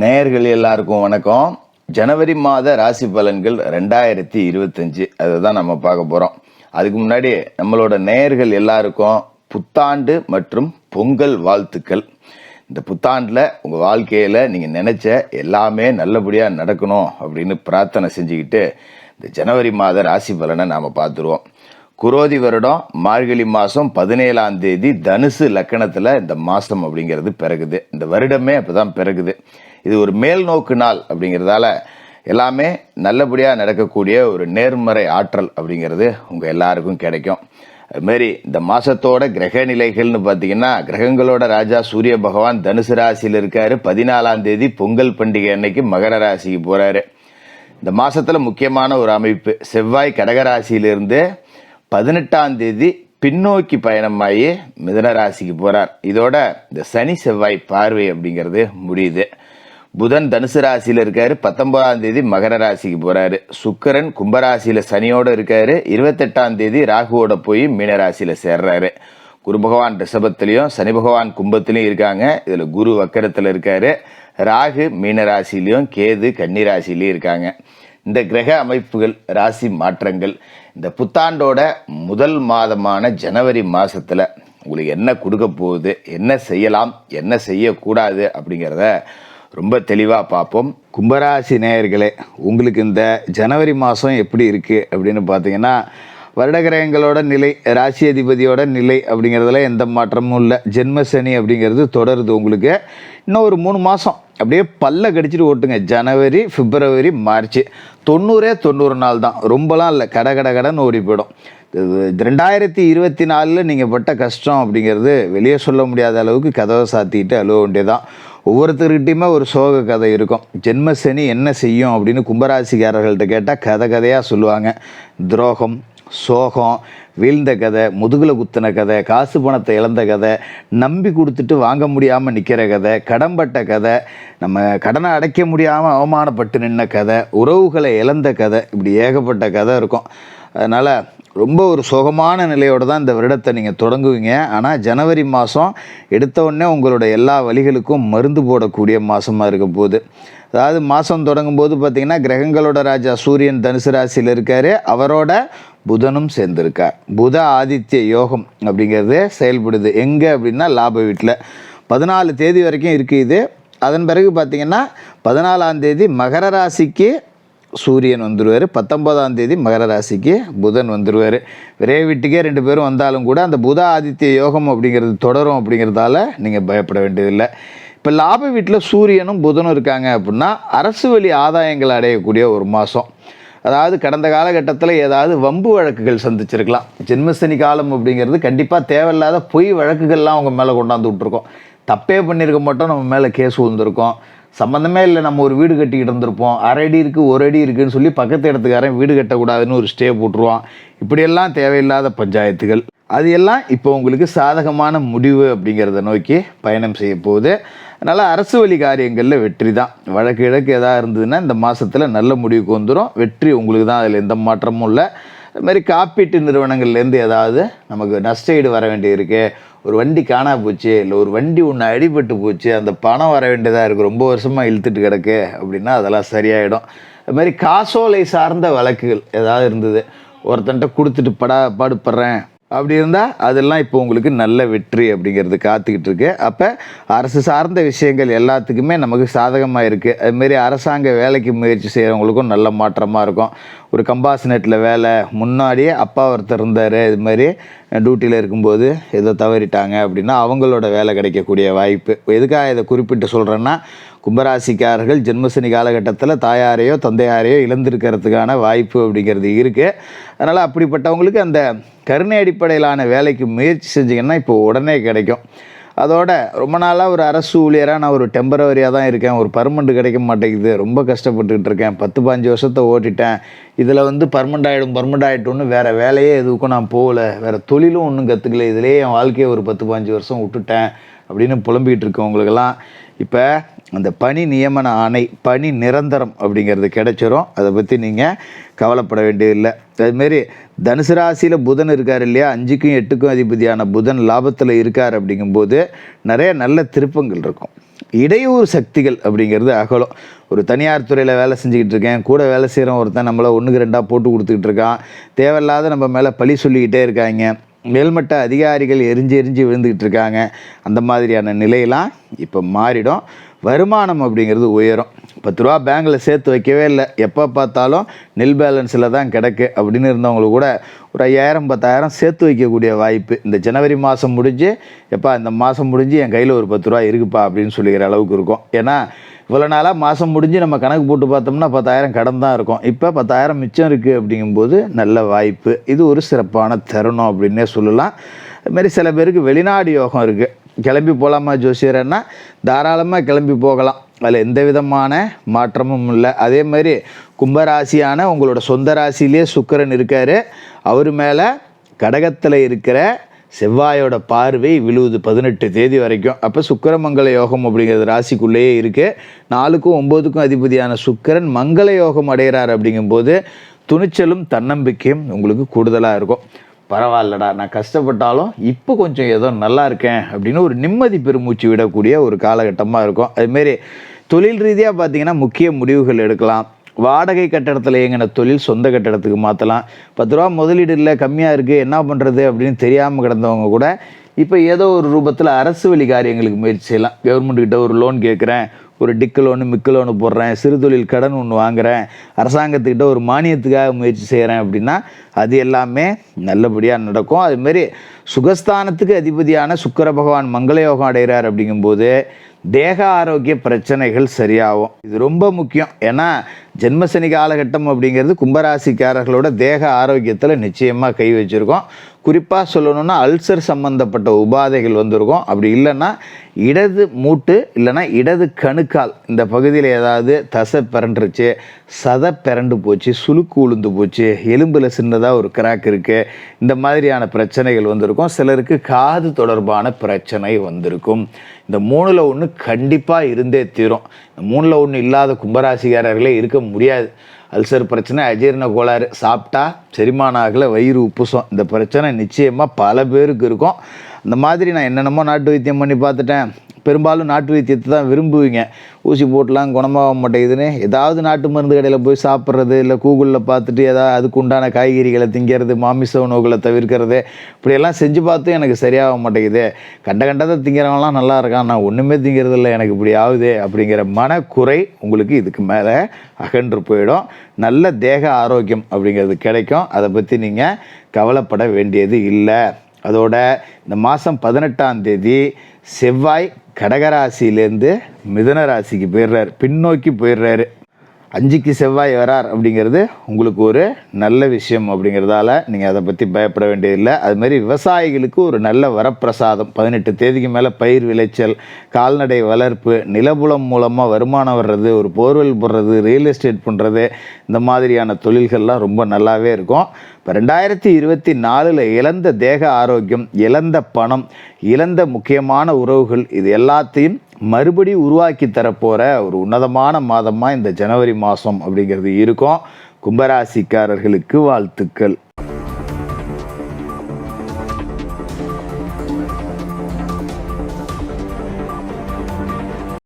நேயர்கள் எல்லாருக்கும் வணக்கம். ஜனவரி மாத ராசி பலன்கள் ரெண்டாயிரத்தி இருபத்தஞ்சு. அதை தான் நம்ம பார்க்க போகிறோம் அதுக்கு முன்னாடி நம்மளோட நேயர்கள் எல்லாருக்கும் புத்தாண்டு மற்றும் பொங்கல் வாழ்த்துக்கள். இந்த புத்தாண்டில் உங்கள் வாழ்க்கையில் நீங்கள் நினச்ச எல்லாமே நல்லபடியாக நடக்கணும் அப்படின்னு பிரார்த்தனை செஞ்சுக்கிட்டு இந்த ஜனவரி மாத ராசி பலனை நாம் பார்த்துருவோம். குரோதி வருடம் மார்கழி மாதம் பதினேழாம் தேதி தனுசு லக்கணத்தில் இந்த மாதம் அப்படிங்கிறது பிறகுது. இந்த வருடமே அப்போ தான் பிறகுது. இது ஒரு மேல் நோக்கு நாள் அப்படிங்கிறதால எல்லாமே நல்லபடியாக நடக்கக்கூடிய ஒரு நேர்மறை ஆற்றல் அப்படிங்கிறது உங்கள் எல்லாருக்கும் கிடைக்கும். அதுமாரி இந்த மாதத்தோட கிரக நிலைகள்னு பார்த்தீங்கன்னா கிரகங்களோட ராஜா சூரிய பகவான் தனுசு ராசியில் இருக்கார். பதினாலாம் தேதி பொங்கல் பண்டிகை அன்னைக்கு மகர ராசிக்கு போகிறாரு இந்த மாதத்தில் முக்கியமான ஒரு அமைப்பு செவ்வாய் கடகராசியிலிருந்து பதினெட்டாம் தேதி பின்னோக்கி பயணமாகி மிதன ராசிக்கு இதோட இந்த சனி செவ்வாய் பார்வை அப்படிங்கிறது முடியுது. புதன் தனுசு ராசியில் இருக்காரு. பத்தொன்பதாம் தேதி மகர ராசிக்கு போகிறாரு சுக்கரன் கும்பராசியில் சனியோடு இருக்காரு. இருபத்தெட்டாம் தேதி ராகுவோட போய் மீனராசியில் சேர்றாரு. குரு பகவான் ரிஷபத்துலேயும் சனி பகவான் கும்பத்துலேயும் இருக்காங்க. இதில் குரு வக்கரத்தில் இருக்காரு. ராகு மீனராசிலையும் கேது கன்னிராசிலையும் இருக்காங்க. இந்த கிரக அமைப்புகள் ராசி மாற்றங்கள் இந்த புத்தாண்டோட முதல் மாதமான ஜனவரி மாதத்தில் உங்களுக்கு என்ன கொடுக்க போகுது என்ன செய்யலாம் என்ன செய்யக்கூடாது அப்படிங்கிறத ரொம்ப தெளிவாக பார்ப்போம். கும்பராசி நேயர்களே உங்களுக்கு இந்த ஜனவரி மாதம் எப்படி இருக்குது அப்படின்னு பார்த்தீங்கன்னா வருடகிரகங்களோட நிலை ராசி அதிபதியோட நிலை அப்படிங்கிறதுல எந்த மாற்றமும் இல்லை. ஜென்ம சனி அப்படிங்கிறது தொடருது உங்களுக்கு. இன்னும் ஒரு மூணு மாதம் அப்படியே பல்ல கடிச்சிட்டு ஓட்டுங்க. ஜனவரி பிப்ரவரி மார்ச். தொண்ணூறே தொண்ணூறு நாள் தான். ரொம்பலாம் இல்லை. கட கட கடன் ஓடி போயிடும். ரெண்டாயிரத்தி இருபத்தி நாலில் நீங்கள் பட்ட கஷ்டம் அப்படிங்கிறது வெளியே சொல்ல முடியாத அளவுக்கு கதவை சாத்திட்டு அழுவ வேண்டியதான் ஒவ்வொருத்தருக்கிட்டையுமே ஒரு சோக கதை இருக்கும். ஜென்ம சனி என்ன செய்யும் அப்படின்னு கும்பராசிக்காரர்கள்ட்ட கேட்டால் கதை கதையாக சொல்லுவாங்க. துரோகம் சோகம் வீழ்ந்த கதை முதுகில் குத்தின கதை காசு பணத்தை இழந்த கதை நம்பி கொடுத்துட்டு வாங்க முடியாமல் நிற்கிற கதை கடன்பட்ட கதை நம்ம கடனை அடைக்க முடியாமல் அவமானப்பட்டு நின்ன கதை உறவுகளை இழந்த கதை இப்படி ஏகப்பட்ட கதை இருக்கும். அதனால் ரொம்ப ஒரு சுகமான நிலையோடு தான் இந்த வருடத்தை நீங்கள் தொடங்குவீங்க. ஆனால் ஜனவரி மாதம் எடுத்த உடனே உங்களோட எல்லா வழிகளுக்கும் மருந்து போடக்கூடிய மாதமாக இருக்க போகுது. அதாவது மாதம் தொடங்கும் போது பார்த்திங்கன்னா கிரகங்களோட ராஜா சூரியன் தனுசு ராசியில் இருக்கார். அவரோட புதனும் சேர்ந்திருக்கார் புத ஆதித்ய யோகம் அப்படிங்கிறது செயல்படுது. எங்கே அப்படின்னா லாப வீட்டில். பதினாலு தேதி வரைக்கும் இருக்குது இது. அதன் பிறகு பார்த்திங்கன்னா பதினாலாம் தேதி மகர ராசிக்கு சூரியன் வந்துடுவார் பத்தொம்போதாம் தேதி மகர ராசிக்கு புதன் வந்துடுவார் விரைய வீட்டுக்கே ரெண்டு பேரும் வந்தாலும் கூட அந்த புத ஆதித்ய யோகம் அப்படிங்கிறது தொடரும் அப்படிங்கிறதால நீங்கள் பயப்பட வேண்டியதில்லை. இப்போ லாப வீட்டில் சூரியனும் புதனும் இருக்காங்க அப்படின்னா அரசு வழி ஆதாயங்கள் அடையக்கூடிய ஒரு மாதம் அதாவது கடந்த காலகட்டத்தில் ஏதாவது வம்பு வழக்குகள் சந்திச்சிருக்கலாம். ஜென்மசனி காலம் அப்படிங்கிறது கண்டிப்பாக தேவையில்லாத பொய் வழக்குகள்லாம் அவங்க மேலே கொண்டாந்து விட்ருக்கோம் தப்பே பண்ணியிருக்க மாட்டோம் நம்ம மேலே கேஸ் விழுந்திருக்கோம். சம்மந்தமே இல்லை நம்ம ஒரு வீடு கட்டிக்கிட்டு இருந்திருப்போம். அரை அடி இருக்குது ஒரு அடி இருக்குதுன்னு சொல்லி பக்கத்து இடத்துக்காரன் வீடு கட்டக்கூடாதுன்னு ஒரு ஸ்டே போட்டுருவான். இப்படியெல்லாம் தேவையில்லாத பஞ்சாயத்துகள். அது எல்லாம் இப்போ உங்களுக்கு சாதகமான முடிவு அப்படிங்கிறத நோக்கி பயணம் செய்ய போகுது அதனால் அரசு வழி காரியங்களில் வெற்றி தான். வழக்கு இழக்கு எதாக இருந்ததுன்னா இந்த மாதத்தில் நல்ல முடிவுக்கு வந்துடும் வெற்றி உங்களுக்கு தான் அதில் எந்த மாற்றமும் இல்லை. அது மாதிரி காப்பீட்டு நிறுவனங்கள்லேருந்து ஏதாவது நமக்கு நஷ்டஈடு வர வேண்டியிருக்கு. ஒரு வண்டி காணா போச்சு இல்லை ஒரு வண்டி ஒன்று அடிபட்டு போச்சு அந்த பணம் வர வேண்டியதாக இருக்குது ரொம்ப வருஷமாக இழுத்துட்டு கிடக்கு அப்படின்னா அதெல்லாம் சரியாயிடும். அது மாதிரி காசோலை சார்ந்த வழக்குகள் ஏதாவது இருந்தது. ஒருத்தன்ட்ட கொடுத்துட்டு படா பாடுபடுறேன் அப்படி இருந்தால் அதெல்லாம் இப்போ உங்களுக்கு நல்ல வெற்றி அப்படிங்கிறது காத்துக்கிட்டு இருக்கு. அப்போ அரசு சார்ந்த விஷயங்கள் எல்லாத்துக்குமே நமக்கு சாதகமாக இருக்குது அதுமாரி அரசாங்க வேலைக்கு முயற்சி செய்கிறவங்களுக்கும் நல்ல மாற்றமாக இருக்கும். ஒரு கம்பாசினேட்டில் வேலை முன்னாடியே அப்பா ஒருத்தர் இருந்தார். இது மாதிரி டியூட்டியில் இருக்கும்போது ஏதோ தவறிட்டாங்க அப்படின்னா அவங்களோட வேலை கிடைக்கக்கூடிய வாய்ப்பு. எதுக்காக இதை குறிப்பிட்டு சொல்கிறேன்னா கும்பராசிக்காரர்கள் ஜென்மசனி காலகட்டத்தில் தாயாரையோ தந்தையாரையோ இழந்திருக்கிறதுக்கான வாய்ப்பு அப்படிங்கிறது இருக்குது அதனால் அப்படிப்பட்டவங்களுக்கு அந்த கருணை அடிப்படையிலான வேலைக்கு முயற்சி செஞ்சிங்கன்னா இப்போ உடனே கிடைக்கும். அதோட ரொம்ப நாளாக ஒரு அரசு ஊழியராக நான் ஒரு டெம்பரவரியாக தான் இருக்கேன். ஒரு பர்மனெண்ட் கிடைக்க மாட்டேங்குது. ரொம்ப கஷ்டப்பட்டுக்கிட்டு இருக்கேன். பத்து பாஞ்சு வருஷத்தை ஓட்டிட்டேன். இதில் வந்து பர்மனெண்ட் ஆகிடும் பர்மனெண்ட் ஆகிட்டோன்னு வேறு வேலையே எதுக்கும் நான் போகல. வேறு தொழிலும் ஒன்றும் கற்றுக்கல இதிலேயே என் வாழ்க்கையை ஒரு பத்து பாஞ்சு வருஷம் விட்டுட்டேன் அப்படின்னு புலம்பிகிட்டு இருக்கவங்களுக்கெல்லாம். இப்போ அந்த பணி நியமன ஆணை பணி நிரந்தரம் அப்படிங்கிறது கிடைச்சிரும். அதை பற்றி நீங்கள் கவலைப்பட வேண்டியதில்லை. அதுமாரி தனுசு ராசியில் புதன் இருக்கார் இல்லையா? அஞ்சுக்கும் எட்டுக்கும் அதிபதியான புதன் லாபத்தில் இருக்கார் அப்படிங்கும்போது நிறைய நல்ல திருப்பங்கள் இருக்கும். இடையூறு சக்திகள் அப்படிங்கிறது அகலும். ஒரு தனியார் துறையில் வேலை செஞ்சுக்கிட்டு இருக்கேன். கூட வேலை செய்கிறவன் ஒருத்தன் நம்மளை ஒன்றுக்கு ரெண்டாக போட்டு கொடுத்துக்கிட்டு இருக்கான். தேவையில்லாத நம்ம மேலே பழி சொல்லிக்கிட்டே இருக்காங்க. மேல்மட்ட அதிகாரிகள் எரிஞ்சு எரிஞ்சு விழுந்துக்கிட்டு இருக்காங்க. அந்த மாதிரியான நிலையெல்லாம் இப்போ மாறிடும். வருமானம் அப்படிங்கிறது உயரும். பத்து ரூபா பேங்க்கில் சேர்த்து வைக்கவே இல்லை. எப்போ பார்த்தாலும் நெல் பேலன்ஸில் தான் கிடக்கு அப்படின்னு இருந்தவங்களுக்கு கூட ஒரு ஐயாயிரம் பத்தாயிரம் சேர்த்து வைக்கக்கூடிய வாய்ப்பு. இந்த ஜனவரி மாதம் முடிஞ்சு எப்பா இந்த மாதம் முடிஞ்சு என் கையில் ஒரு பத்து ரூபா இருக்குப்பா அப்படின்னு சொல்லிக்கிற அளவுக்கு இருக்கும். ஏன்னா இவ்வளோ நாளாக மாதம் முடிஞ்சு நம்ம கணக்கு போட்டு பார்த்தோம்னா பத்தாயிரம் கடன் தான் இருக்கும். இப்போ பத்தாயிரம் மிச்சம் இருக்குது அப்படிங்கும்போது நல்ல வாய்ப்பு. இது ஒரு சிறப்பான தருணம் அப்படின்னே சொல்லலாம். அதுமாரி சில பேருக்கு வெளிநாடு யோகம் இருக்குது கிளம்பி போகலாமா ஜோசியர்னா தாராளமாக கிளம்பி போகலாம். அதில் எந்த விதமான மாற்றமும் இல்லை. அதே மாதிரி கும்பராசியான உங்களோட சொந்த ராசியிலே சுக்கிரன் இருக்கார். அவர் மேலே கடகத்தில் இருக்கிற செவ்வாயோட பார்வை விழுவுது பதினெட்டு தேதி வரைக்கும். அப்போ சுக்கிரமங்கல யோகம் அப்படிங்கிறது ராசிக்குள்ளேயே இருக்குது நாலுக்கும் ஒம்போதுக்கும் அதிபதியான சுக்கரன் மங்கள யோகம் அடைகிறார் அப்படிங்கும்போது துணிச்சலும் தன்னம்பிக்கையும் உங்களுக்கு கூடுதலாக இருக்கும். பரவாயில்லடா நான் கஷ்டப்பட்டாலும் இப்போ கொஞ்சம் ஏதோ நல்லா இருக்கேன் அப்படின்னு ஒரு நிம்மதி பெருமூச்சு விடக்கூடிய ஒரு காலகட்டமாக இருக்கும். அதுமாரி தொழில் ரீதியாக பார்த்தீங்கன்னா முக்கிய முடிவுகள் எடுக்கலாம். வாடகை கட்டடத்தில் இயங்கின தொழில் சொந்த கட்டடத்துக்கு மாற்றலாம் பத்து ரூபா முதலீடு இல்லை கம்மியாக இருக்குது என்ன பண்ணுறது அப்படின்னு தெரியாமல் கிடந்தவங்க கூட இப்போ ஏதோ ஒரு ரூபத்தில் அரசு வழி காரியங்களுக்கு முயற்சி செய்யலாம். கவர்மெண்ட்டுக்கிட்ட ஒரு லோன் கேட்குறேன் ஒரு டிக்கு லோனு மிக்கு லோனு போடுறேன் சிறு தொழில் கடன் ஒன்று வாங்குறேன் அரசாங்கத்துக்கிட்ட ஒரு மானியத்துக்காக முயற்சி செய்கிறேன் அப்படின்னா அது எல்லாமே நல்லபடியாக நடக்கும். அதுமாரி சுகஸ்தானத்துக்கு அதிபதியான சுக்கர பகவான் மங்களயோகம் அடைகிறார் அப்படிங்கும்போது தேக ஆரோக்கிய பிரச்சனைகள் சரியாகும். இது ரொம்ப முக்கியம். ஏன்னா ஜென்மசனி காலகட்டம் அப்படிங்கிறது கும்பராசிக்காரர்களோட தேக ஆரோக்கியத்தில் நிச்சயமாக கை வச்சுருக்கோம். குறிப்பாக சொல்லணும்னா அல்சர் சம்மந்தப்பட்ட உபாதைகள் வந்திருக்கும். அப்படி இல்லைன்னா இடது மூட்டு இல்லைன்னா இடது கணுக்கால். இந்த பகுதியில் ஏதாவது தசை பிறண்டுருச்சு சதை பிறண்டு போச்சு சுளுக்கு உளுந்து போச்சு எலும்பில் சின்னதாக ஒரு கிராக் இருக்குது இந்த மாதிரியான பிரச்சனைகள் வந்திருக்கும். சிலருக்கு காது தொடர்பான பிரச்சனை வந்திருக்கும். இந்த மூணில் ஒன்று கண்டிப்பாக இருந்தே தீரும். இந்த மூணில் ஒன்று இல்லாத கும்பராசிக்காரர்களே இருக்க முடியாது. அல்சர் பிரச்சனை அஜீரண கோளாறு. சாப்பிட்டா செரிமானம் ஆகலை வயிறு உப்புசம். இந்த பிரச்சனை நிச்சயமாக பல பேருக்கு இருக்கும். அந்த மாதிரி நான் என்னென்னமோ நாட்டு வைத்தியம் பண்ணி பார்த்துட்டேன். பெரும்பாலும் நாட்டு வைத்தியத்தை தான் விரும்புவீங்க. ஊசி போட்டலாம் குணமாக மாட்டேங்குதுன்னு. ஏதாவது நாட்டு மருந்து கடையில் போய் சாப்பிட்றது இல்லை கூகுளில் பார்த்துட்டு ஏதாவது அதுக்கு உண்டான காய்கறிகளை திங்கிறது மாமிச உணவுகளை தவிர்க்கிறது இப்படியெல்லாம் செஞ்சு பார்த்து எனக்கு சரியாக மாட்டேங்குது. கண்ட கண்டதை திங்கிறவங்களாம் நல்லா இருக்கான். நான் ஒன்றுமே திங்கிறது இல்லை எனக்கு இப்படி ஆகுது அப்படிங்கிற மனக்குறை உங்களுக்கு இதுக்கு மேலே அகன்று போயிடும். நல்ல தேக ஆரோக்கியம் அப்படிங்கிறது கிடைக்கும். அதை பற்றி நீங்கள் கவலைப்பட வேண்டியது இல்லை. அதோட இந்த மாதம் பதினெட்டாம் தேதி செவ்வாய் கடகராசியிலேருந்து மிதன ராசிக்கு போயிடுறாரு. பின்னோக்கி போயிடுறாரு. அஞ்சுக்கு செவ்வாய் வரார் அப்படிங்கிறது உங்களுக்கு ஒரு நல்ல விஷயம் அப்படிங்கிறதால நீங்கள் அதை பற்றி பயப்பட வேண்டியதில்லை. அதுமாரி விவசாயிகளுக்கு ஒரு நல்ல வரப்பிரசாதம். பதினெட்டு தேதிக்கு மேலே பயிர் விளைச்சல் கால்நடை வளர்ப்பு நிலபுலம் மூலமாக வருமானம் வர்றது ஒரு போர்வெல் போடுறது ரியல் எஸ்டேட் பண்ணுறது இந்த மாதிரியான தொழில்கள்லாம் ரொம்ப நல்லாவே இருக்கும். இப்போ ரெண்டாயிரத்தி இருபத்தி நாலில் இழந்த தேக ஆரோக்கியம் இழந்த பணம் இழந்த முக்கியமான உறவுகள் இது எல்லாத்தையும் மறுபடி உருவாக்கி தரப்போகிற ஒரு உன்னதமான மாதமாக இந்த ஜனவரி மாதம் அப்படிங்கிறது இருக்கும். கும்பராசிக்காரர்களுக்கு வாழ்த்துக்கள்.